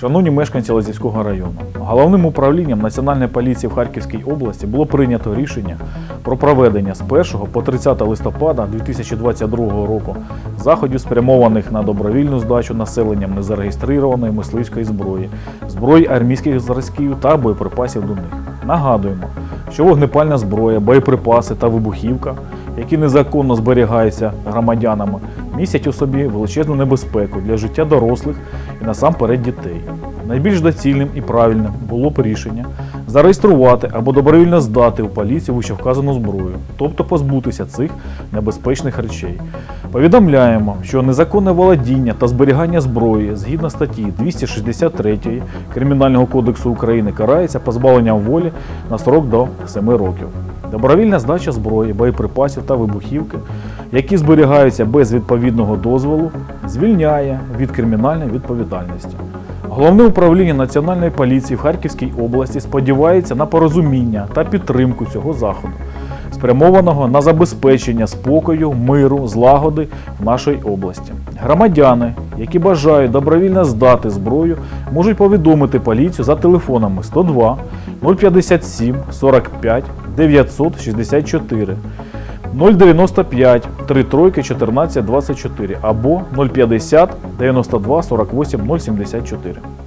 Шановні мешканці Лазівського району, головним управлінням Національної поліції в Харківській області було прийнято рішення про проведення з 1 по 30 листопада 2022 року заходів, спрямованих на добровільну здачу населенням незареєстрованої мисливської зброї, зброї армійських зразків та боєприпасів до них. Нагадуємо, що вогнепальна зброя, боєприпаси та вибухівка, які незаконно зберігаються громадянами, містять у собі величезну небезпеку для життя дорослих і насамперед дітей. Найбільш доцільним і правильним було б рішення зареєструвати або добровільно здати у поліцію вищевказану зброю, тобто позбутися цих небезпечних речей. Повідомляємо, що незаконне володіння та зберігання зброї згідно статті 263 Кримінального кодексу України карається позбавленням волі на строк до 7 років. Добровільна здача зброї, боєприпасів та вибухівки, які зберігаються без відповідного дозволу, звільняє від кримінальної відповідальності. Головне управління Національної поліції в Харківській області сподівається на порозуміння та підтримку цього заходу, спрямованого на забезпечення спокою, миру, злагоди в нашій області. Громадяни, які бажають добровільно здати зброю, можуть повідомити поліцію за телефонами 102 057 45 964 095 33 14 24 або 050 92 48 074.